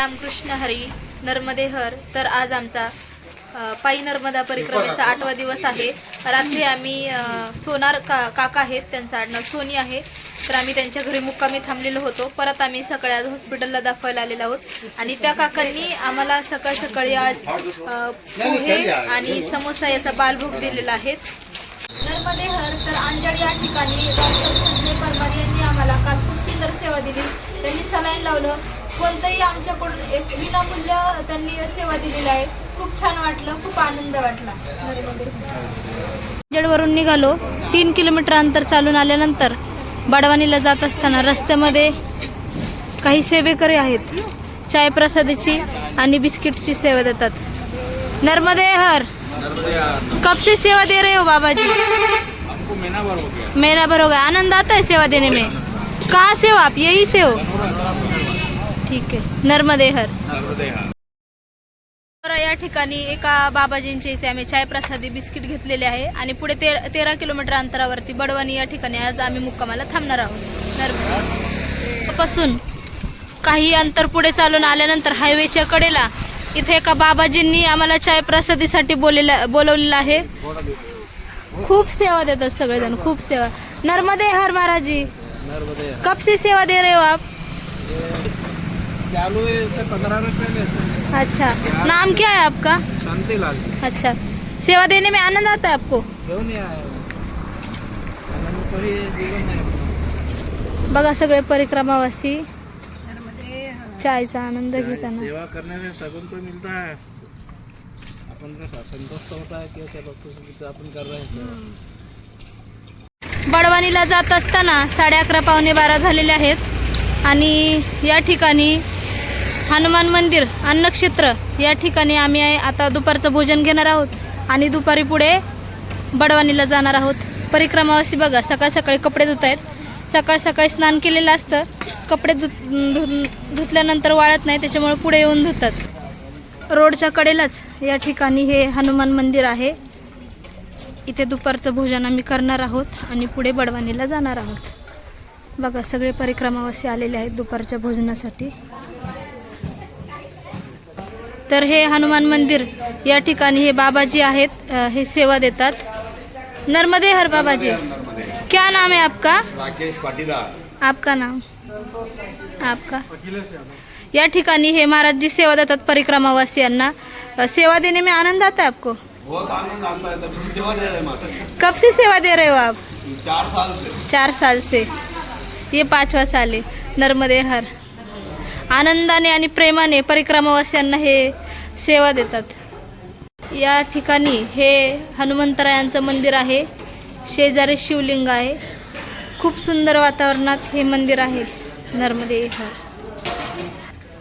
रामकृष्ण हरी नर्मदे हर तर आज आमचा पायी नर्मदा परिक्रमेचा आठवा दिवस आहे. रात्री आम्ही सोनार का काका आहेत त्यांचं आडनाव सोनी आहे. तर आम्ही त्यांच्या घरी मुक्कामी थांबलेलो होतो. परत आम्ही सकाळी आज हॉस्पिटलला दाखवायला आलेलो आहोत. आणि त्या काकांनी आम्हाला सकाळ सकाळी आज पोहे आणि समोसा याचा बालभोग दिलेला आहे. नर्मदे हर तर अंजड या ठिकाणी डॉक्टर संजय परमार यांनी आम्हाला काल खूप सुंदर सेवा दिली. त्यांनी सलाईन लावलं. कोणतंही आमच्याकडून एक विनामूल्य त्यांनी सेवा दिलेली आहे. खूप छान वाटलं खूप आनंद वाटला. नर्मदे. अंजडवरून निघालो. तीन किलोमीटर अंतर चालून आल्यानंतर बडवानीला जात असताना रस्त्यामध्ये काही सेवेकरी आहेत. चाय प्रसादाची आणि बिस्किटची सेवा देतात. नर्मदे हर. कब से सेवा दे रहे हो बाबा जी हो गया। महीना भर हो गया. आनंद आता है सेवा देने में. कहाँ से हो आप? यही से हो? ठीक आहे. नर्मदे हर तर या ठिकाणी एका बाबाजींच्या इथे आम्ही चाय प्रसादी बिस्किट घेतलेले आहे आणि पुढे ते तेरा किलोमीटर अंतरावरती बडवानी या ठिकाणी आज आम्ही मुक्कामाला थांबणार आहोत. नर्मदे पासून काही अंतर पुढे चालून आल्यानंतर हायवेच्या कडेला इथे एका बाबाजींनी आम्हाला चाय प्रसादीसाठी बोललेलं बोलवलेलं आहे. खूप सेवा देतात सगळेजण खूप सेवा. नर्मदे हर महाराज. जी नर्मदे कब से सेवा दे हो आप चालू है से पंद्रह से। अच्छा नाम क्या है आपका शांति लाल अच्छा सेवा देने में आनंद आता है आपको आया वो? आनंद तो ही जीवन है अपना। बघा सगळे परिक्रमावासी चायचा आनंद घेताना सेवा करने से सगुन तो मिलता है अपन को संतोष तो होता है कि चलो कुछ अपन कर रहे हैं सेवा। बडवानीला जात असताना साडे अकरा पावणे बारा झालेले आहेत आणि या ठिकाणी हनुमान मंदिर अन्नक्षेत्र या ठिकाणी आम्ही आता दुपारचं भोजन घेणार आहोत आणि दुपारी पुढे बडवानीला जाणार आहोत. परिक्रमावासी बघा सकाळ सकाळी कपडे धुत आहेत. सकाळ सकाळी स्नान केलेलं असतं. कपडे धुत धु धुतल्यानंतर वाळत नाही त्याच्यामुळे पुढे येऊन धुतात. रोडच्या कडेलाच या ठिकाणी हे हनुमान मंदिर आहे. इथे दुपारचं भोजन आम्ही करणार आहोत आणि पुढे बडवानीला जाणार आहोत. बघा सगळे परिक्रमावासी आलेले आहेत दुपारच्या भोजनासाठी. तर हे हनुमान मंदिर या ठिकाणी हे बाबाजी आहेत हे सेवा देतात. नर्मदे हर बाबाजी क्या नाम है आपका? राकेश पाटीदार आपका नाम? आपका. या ठिकाणी हे महाराज जी सेवा देतात परिक्रमावासियांना सेवा देने में आनंद आता है आपको? बहुत आनंद आता है तब हम सेवा दे रहे हैं माता। कब से सेवा दे रहे हो आप? चार साल से। चार साल से। ये पाचवा साल आहे नर्मदे हर। आनंदाने आणि प्रेमाने परिक्रमावासियांना हे सेवा देतात. या ठिकाणी हे हनुमंतरायांचं मंदिर आहे. शेजारी शिवलिंग आहे. खूप सुंदर वातावरणात हे मंदिर आहे. नर्मदे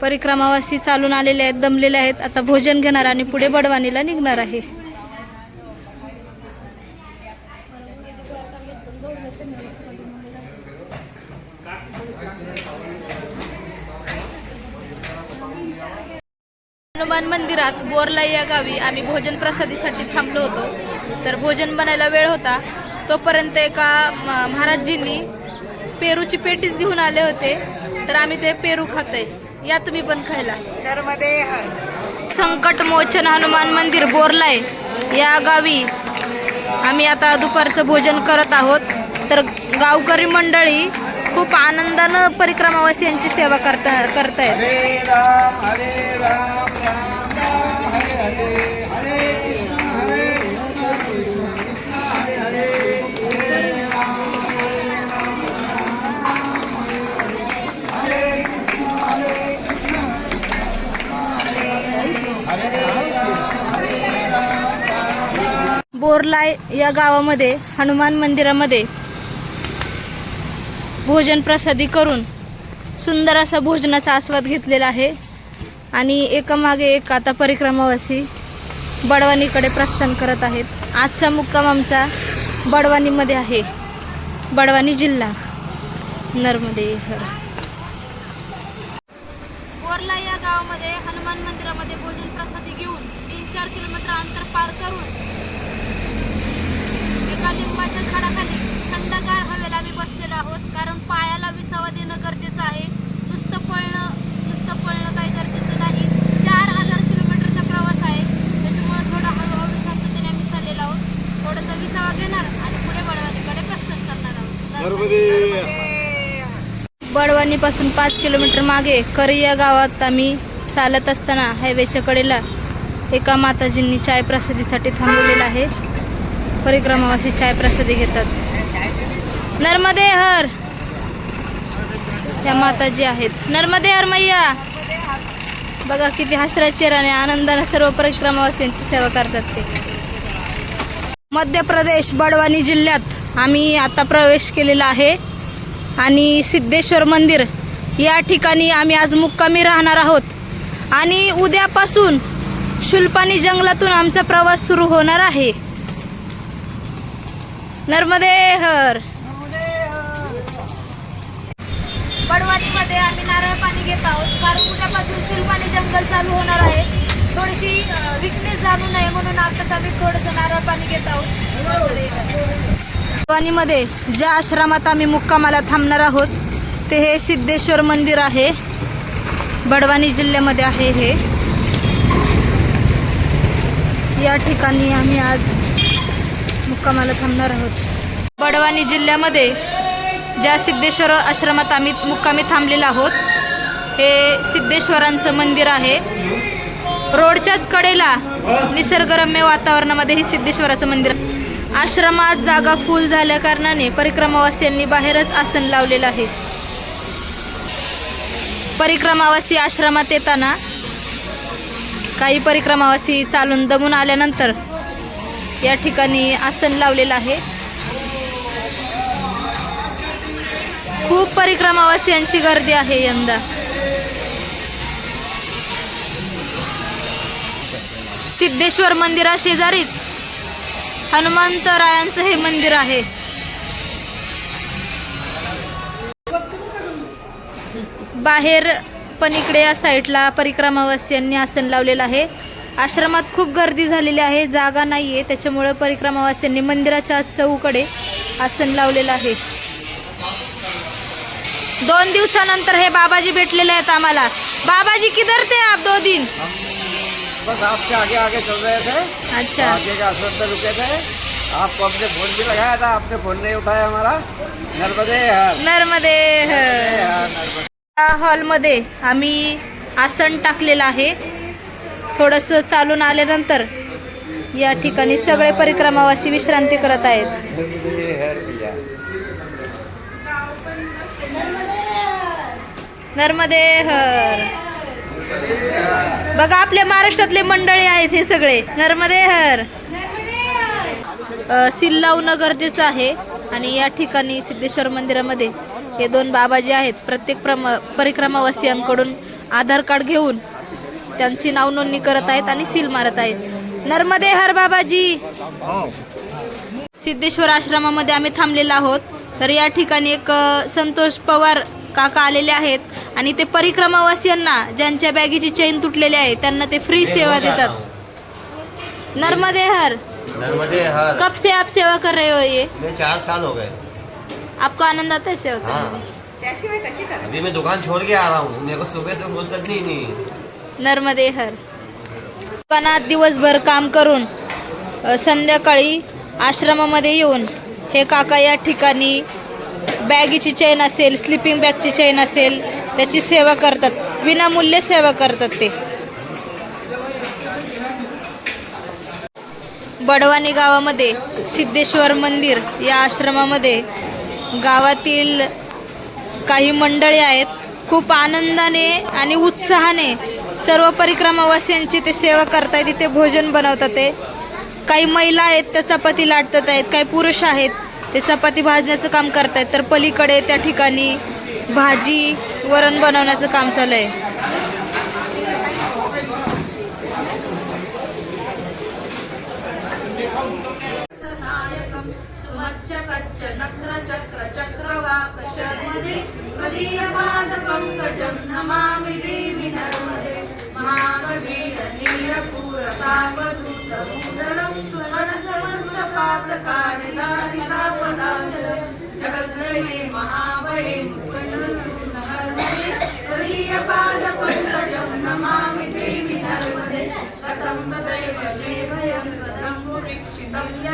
परिक्रमावासी चालून आलेले आहेत दमलेले आहेत. आता भोजन घेणार आणि पुढे बडवानीला निघणार आहे. हनुमान मंदिरात बोरला या गावी आम्ही भोजन प्रसादीसाठी थांबलो होतो. तर भोजन बनायला वेळ होता. तोपर्यंत एका महाराजजींनी पेरूची पेटीस घेऊन आले होते. तर आम्ही ते पेरू खातोय. या तुम्ही पण खायला. संकट मोचन हनुमान मंदिर बोरलाय. या गावी आम्ही आता दुपारचं भोजन करत आहोत. तर गावकरी मंडळी खूप आनंदानं परिक्रमावासियांची सेवा करता करतायत बोरलाय या गावामध्ये हनुमान मंदिरामध्ये भोजन प्रसादी करून सुंदर असा भोजनाचा आस्वाद घेतलेला आहे. आणि एकामागे एक आता परिक्रमावासी बडवानीकडे प्रस्थान करत आहेत. आजचा मुक्काम आमचा बडवानीमध्ये आहे. बडवानी जिल्हा नर्मदे हर बोरला या गावामध्ये हनुमान मंदिरामध्ये भोजन प्रसादी घेऊन तीन चार किलोमीटर अंतर पार करून एका लिंबाच्या झाडाखाली थंडगार हवे बसलेलो आहोत. कारण पायाला विसावा देणं गरजेचं आहे. नुसतं पळणं नुसतं पळणं काही गरजेचं नाही. चार हजार किलोमीटरचा प्रवास आहे. त्याच्यामुळे थोडा हळूहळू शांततेने आम्ही चाललेलो आहोत. थोडासा विसावा घेणार आणि पुढे बडवानीकडे प्रस्थान करणार आहोत. बडवानीपासून पाच किलोमीटर मागे करिया गावात आम्ही चालत असताना हायवेच्या कडेला एका माताजींनी चाय प्रसादीसाठी थांबवलेलं आहे. परिक्रमावासी चाय प्रसादी घेतात. नर्मदे हर या माताजी आहेत. नर्मदे हर मैया. बघा किती हसऱ्या आणि आनंदाने सर्व परिक्रमावासींची सेवा करतात ते. मध्य प्रदेश बडवानी जिल्ह्यात आम्ही आता प्रवेश केलेला आहे. आणि सिद्धेश्वर मंदिर या ठिकाणी आम्ही आज मुक्कामी राहणार आहोत. आणि उद्यापासून शुल्पानी जंगलातून आमचा प्रवास सुरू होणार आहे. नर्मदे हर बडवानीमध्ये आम्ही नारळ पाणी घेत आहोत. कारण उद्यापासून शिलपाणी जंगल चालू होणार आहे. थोडीशी विकनेस जाणू नये म्हणून आताच आम्ही थोडंसं नारळ पाणी घेत आहोत. बडवानीमध्ये ज्या आश्रमात आम्ही मुक्कामाला थांबणार आहोत ते हे सिद्धेश्वर मंदिर आहे. बडवानी जिल्ह्यामध्ये आहे हे. या ठिकाणी आम्ही आज मुक्कामाला थांबणार आहोत. बडवानी जिल्ह्यामध्ये ज्या सिद्धेश्वर आश्रमात आम्ही मुक्कामी थांबलेलो आहोत हे सिद्धेश्वरांचं मंदिर आहे. रोडच्याच कडेला निसर्गरम्य वातावरणामध्ये हे सिद्धेश्वराचं मंदिर आश्रमात जागा फुल झाल्या कारणाने परिक्रमावासियांनी बाहेरच आसन लावलेलं आहे. परिक्रमावासी आश्रमात येताना काही परिक्रमावासी चालून दमून आल्यानंतर या ठिकाणी आसन लावलेलं आहे. खूप परिक्रमावासियांची गर्दी आहे यंदा. सिद्धेश्वर मंदिरा शेजारीच हनुमंतरायांचं हे मंदिर आहे. बाहेर पण इकडे या साईडला परिक्रमावासियांनी आसन लावलेलं आहे. आश्रमात खूप गर्दी झालेली आहे जागा नाही आहे त्याच्यामुळं परिक्रमावासियांनी मंदिराच्या चौकडे आसन लावलेलं आहे. दोन दिवसानंतर हे बाबाजी भेटलेले आहेत आम्हाला. बाबाजी किधर थे आप दो दिन? बस आपसे आगे आगे चल रहे थे। अच्छा। आगे का पे रुके थे। आपको हमने फोन भी लगाया था आपने फोन नहीं उठाया हमारा। नर्मदे नर्मदे हॉलमध्ये आम्ही आसन टाकलेलं आहे. थोडंसं चालून आल्यानंतर या ठिकाणी सगळे परिक्रमावासी विश्रांती करत आहेत. नर्मदे हर. बघा आपल्या महाराष्ट्रातले मंडळी आहेत हे सगळे. नर्मदे हर. अ, सील लावणं गरजेचं आहे आणि या ठिकाणी सिद्धेश्वर मंदिरामध्ये हे दोन बाबाजी आहेत. प्रत्येक प्रम परिक्रमावासियांकडून आधार कार्ड घेऊन त्यांची नाव नोंदणी करत आहेत आणि सील मारत आहेत. नर्मदे हर बाबाजी. सिद्धेश्वर आश्रमामध्ये आम्ही थांबलेलो आहोत. तर या ठिकाणी एक संतोष पवार काका आलेले आहेत आणि ते परिक्रमावासियांना ज्यांच्या बॅगेची चेन तुटलेली आहे त्यांना ते फ्री सेवा देतात. नर्मदे हर. नर्मदे हर. कब से आप सेवा कर रहे हो ये? मैं चार साल हो गए। आपको आनंद आता है सेवा हाँ करने में? अभी मैं दुकान छोड़ के आ रहा हूँ। मेरे को सुबह से फुर्सत नहीं नहीं। नर्मदे हर। दुकानात दिवसभर काम करून संध्याकाळी आश्रमामध्ये येऊन हे काका या ठिकाणी बॅगीची चेन असेल स्लिपिंग बॅगची चेन असेल त्याची सेवा करतात. विनामूल्य सेवा करतात ते. बडवानी गावामध्ये सिद्धेश्वर मंदिर या आश्रमामध्ये गावातील काही मंडळी आहेत. खूप आनंदाने आणि उत्साहाने सर्व परिक्रमावासियांची ते सेवा करतायत तिथे भोजन बनवतात ते. काही महिला आहेत त्या चपाती लाटतात आहेत काही पुरुष आहेत. ते चपाती भाजण्याचं काम करतायत. तर पलीकडे त्या ठिकाणी भाजी वरण बनवण्याचं काम चालू आहे. सर्वदा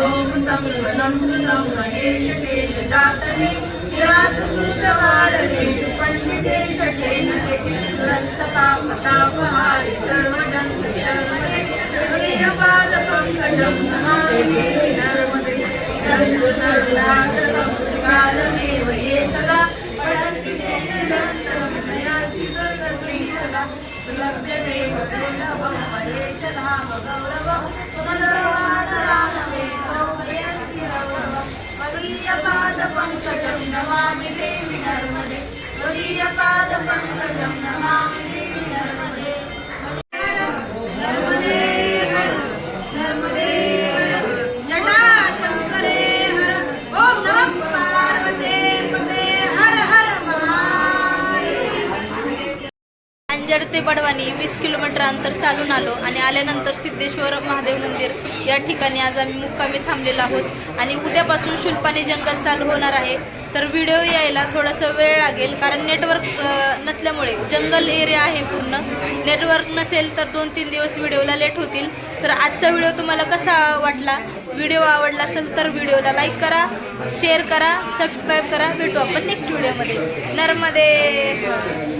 अगोमतं स्वनं सुतं महेश केश जातने किरातसुतवाडनेषु पण्डिते शर्मदे नमामि नर्मदे कालमेव ये सदा पठन्ति ते निरन्तरं नयान्ति तदर्थीयता पङ्कजं नमामि देवि नर्मदे त्वदीयपादपङ्कजं नमामि देवि नर्मदे। अंजड ते बडवानी वीस किलोमीटर अंतर चालून आलो आणि आल्यानंतर सिद्धेश्वर महादेव मंदिर. या ठिकाणी आज आम्ही मुक्कामी थांबलेलो आहोत आणि उद्यापासून शुल्पाने जंगल चालू होणार आहे. तर व्हिडिओ यायला थोडासा वेळ लागेल कारण नेटवर्क नसल्यामुळे जंगल एरिया आहे पूर्ण. नेटवर्क नसेल तर दोन तीन दिवस व्हिडिओला लेट होतील. तर आजचा व्हिडिओ तुम्हाला कसा वाटला? व्हिडिओ आवडला असेल तर व्हिडिओला लाईक करा शेअर करा सबस्क्राईब करा. भेटू आपण नेक्स्ट व्हिडिओमध्ये. नर्मदे.